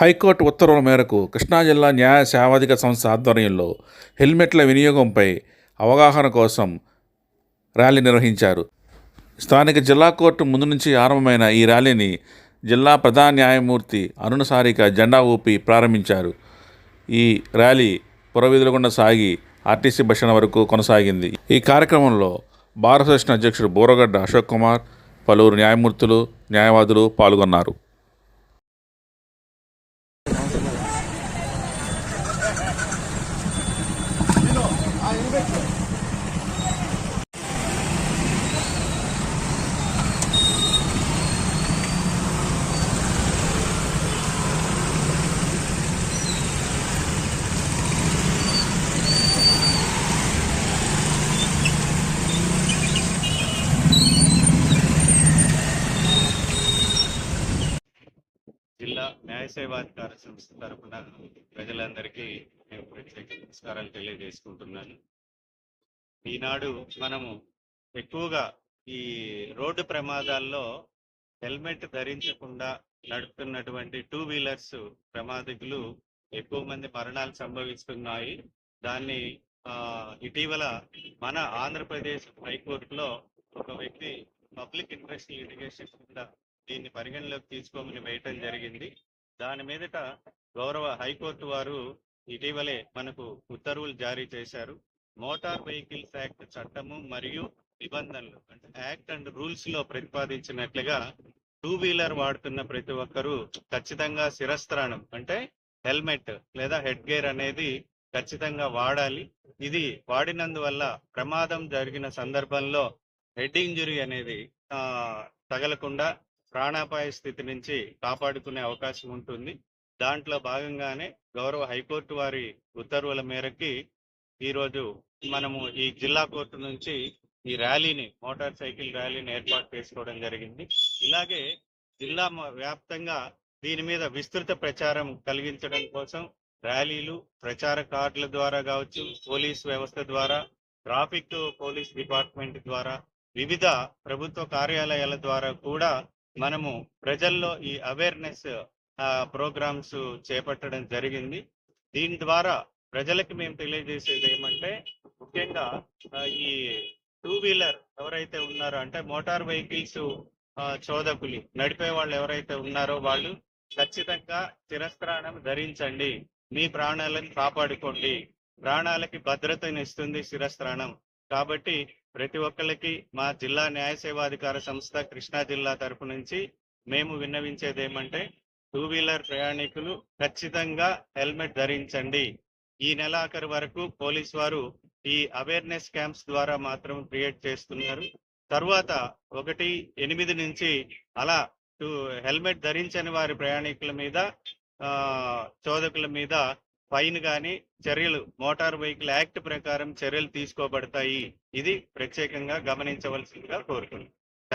High court ఉత్తర్వుల మేరకు కృష్ణా జిల్లా న్యాయ సేవాధిక సంస్థ ఆధ్వర్యంలో హెల్మెట్ల వినియోగంపై అవగాహన కోసం ర్యాలీ నిర్వహించారు. స్థానిక జిల్లా కోర్టు ముందు నుంచి ఆరంభమైన ఈ ర్యాలీని జిల్లా ప్రధాన న్యాయమూర్తి అరుణసారిక జెండా ఊపి ప్రారంభించారు. ఈ ర్యాలీ పురవీధుల గుండా సాగి ఆర్టీసీ బస్ వరకు కొనసాగింది. ఈ కార్యక్రమంలో భారత అధ్యక్షుడు బోరగడ్డ అశోక్ కుమార్ పలువురు న్యాయమూర్తులు న్యాయవాదులు పాల్గొన్నారు. జిల్లా న్యాయ సేవాధికార సంస్థ తరఫున ప్రజలందరికీ ప్రత్యేక నమస్కారాలు తెలియజేసుకుంటున్నాను. ఈనాడు మనము ఎక్కువగా ఈ రోడ్డు ప్రమాదాల్లో హెల్మెట్ ధరించకుండా నడుపుతున్నటువంటి టూ వీలర్స్ ప్రమాదికులు ఎక్కువ మంది మరణాలు సంభవిస్తున్నాయి. దాన్ని ఇటీవల మన ఆంధ్రప్రదేశ్ హైకోర్టులో ఒక వ్యక్తి పబ్లిక్ ఇంట్రెస్ట్ లిటిగేషన్ కింద దీన్ని పరిగణలోకి తీసుకోమని వేయటం జరిగింది. దాని మీదట గౌరవ హైకోర్టు వారు ఇటీవలే మనకు ఉత్తర్వులు జారీ చేశారు. మోటార్ వెహికల్స్ యాక్ట్ చట్టము మరియు నిబంధనలు అంటే యాక్ట్ అండ్ రూల్స్లో ప్రతిపాదించినట్లుగా టూ వీలర్ వాడుతున్న ప్రతి ఒక్కరూ ఖచ్చితంగా శిరస్త్రాణం అంటే హెల్మెట్ లేదా హెడ్ గేర్ అనేది ఖచ్చితంగా వాడాలి. ఇది వాడినందువల్ల ప్రమాదం జరిగిన సందర్భంలో హెడ్ ఇంజురీ అనేది తగలకుండా ప్రాణాపాయ స్థితి నుంచి కాపాడుకునే అవకాశం ఉంటుంది. దాంట్లో భాగంగానే గౌరవ హైకోర్టు వారి ఉత్తర్వుల మేరకి ఈరోజు మనము ఈ జిల్లా కోర్టు నుంచి ఈ ర్యాలీని మోటార్ సైకిల్ ర్యాలీని ఏర్పాటు చేసుకోవడం జరిగింది. ఇలాగే జిల్లా మ- వ్యాప్తంగా దీని మీద విస్తృత ప్రచారం కలిగించడం కోసం ర్యాలీలు ప్రచార కార్డుల ద్వారా కావచ్చు పోలీస్ వ్యవస్థ ద్వారా ట్రాఫిక్ పోలీస్ డిపార్ట్మెంట్ ద్వారా వివిధ ప్రభుత్వ కార్యాలయాల ద్వారా కూడా మనము ప్రజల్లో ఈ అవేర్నెస్ ప్రోగ్రామ్స్ చేపట్టడం జరిగింది. దీని ద్వారా ప్రజలకు మేము తెలియజేసేది ఏమంటే ముఖ్యంగా ఈ టూ వీలర్ ఎవరైతే ఉన్నారో అంటే మోటార్ వెహికల్స్ చోదకులు నడిపే వాళ్ళు ఎవరైతే ఉన్నారో వాళ్ళు ఖచ్చితంగా శిరస్త్రాణం ధరించండి. మీ ప్రాణాలను కాపాడుకోండి. ప్రాణాలకి భద్రతనిస్తుంది శిరస్త్రాణం కాబట్టి ప్రతి ఒక్కరికి మా జిల్లా న్యాయ సేవాధికార సంస్థ కృష్ణా జిల్లా తరపు నుంచి మేము విన్నవించేది ఏమంటే టూ వీలర్ ప్రయాణికులు ఖచ్చితంగా హెల్మెట్ ధరించండి. ఈ నెలాఖరు వరకు పోలీస్ వారు ఈ అవేర్నెస్ క్యాంప్స్ ద్వారా మాత్రం క్రియేట్ చేస్తున్నారు. తర్వాత ఒకటి ఎనిమిది నుంచి అలా హెల్మెట్ ధరించని వారి ప్రయాణికుల మీద ఆ, చోదకుల మీద ఫైన్ కానీ చర్యలు మోటార్ వెహికల్ యాక్ట్ ప్రకారం చర్యలు తీసుకోబడతాయి. ఇది ప్రత్యేకంగా గమనించవలసిందిగా కోరుతున్నాను